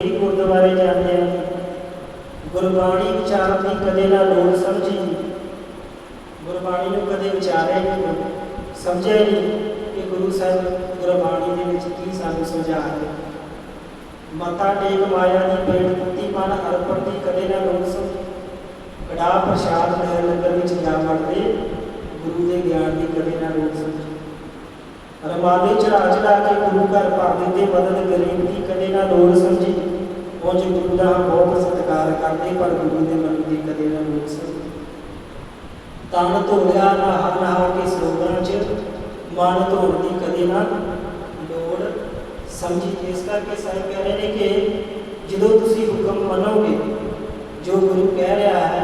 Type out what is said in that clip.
ਆਉਂਦੇ ਆ। ਗੁਰਬਾਣੀ ਵਿਚਾਰਨ ਦੀ ਕਦੇ ਨਾ ਲੋੜ ਸਮਝੀ ਗੁਰਬਾਣੀ ਨੂੰ ਕਦੇ ਵਿਚਾਰਿਆ ਹੀ ਨਹੀਂ ਸਮਝਿਆ ਹੀ ਨਹੀਂ ਕਿ ਗੁਰੂ ਸਾਹਿਬ ਗੁਰਬਾਣੀ ਦੇ ਵਿੱਚ ਕੀ ਸਾਨੂੰ ਸਮਝਾ ਰਹੇ। ਮੱਥਾ ਟੇਕ ਮਾਇਆ ਦੀ ਪੇਟ ਕੁੱਤੀ, ਮਨ ਅਰਪਣ ਦੀ ਕਦੇ ਨਾ ਲੋੜ ਸਮਝੀ ਕੜਾ ਪ੍ਰਸ਼ਾਦ ਮਹਿਲ ਲੰਗਰ ਵਿੱਚ ਜਾ ਵੜਦੇ। ਗੁਰੂ ਦੇ ਗਿਆਨ ਦੀ ਕਦੇ ਨਾ ਲੋੜ ਸਮਝੀ ਰਮਾਲੇ ਚੜਾ ਚੜਾ ਕੇ ਗੁਰੂ ਘਰ ਭਰ ਦਿੰਦੇ ਮਦਦ ਗਰੀਬ ਦੀ ਕਦੇ ਨਾ ਲੋੜ ਸਮਝੀ। ਉਂਝ ਗੁਰੂ ਦਾ ਬਹੁਤ ਸਤਿਕਾਰ ਕਰਦੇ, ਪਰ ਗੁਰੂ ਦੇ ਮਨ ਦੀ ਕਦੇ ਨਾ ਲੋੜ ਸਮਝੀ। ਤਨ ਧੋਲਿਆ ਨਹਾ ਨਹਾ ਕੇ ਸਰੋਵਰਾਂ 'ਚ, ਮਨ ਧੋਣ ਦੀ ਕਦੇ ਨਾ ਲੋੜ ਸਮਝੀ। ਇਸ ਕਰਕੇ ਸਾਹਿਬ ਕਹਿ ਰਹੇ ਨੇ ਕਿ ਜਦੋਂ ਤੁਸੀਂ ਹੁਕਮ ਮੰਨੋਗੇ, ਜੋ ਗੁਰੂ ਕਹਿ ਰਿਹਾ ਹੈ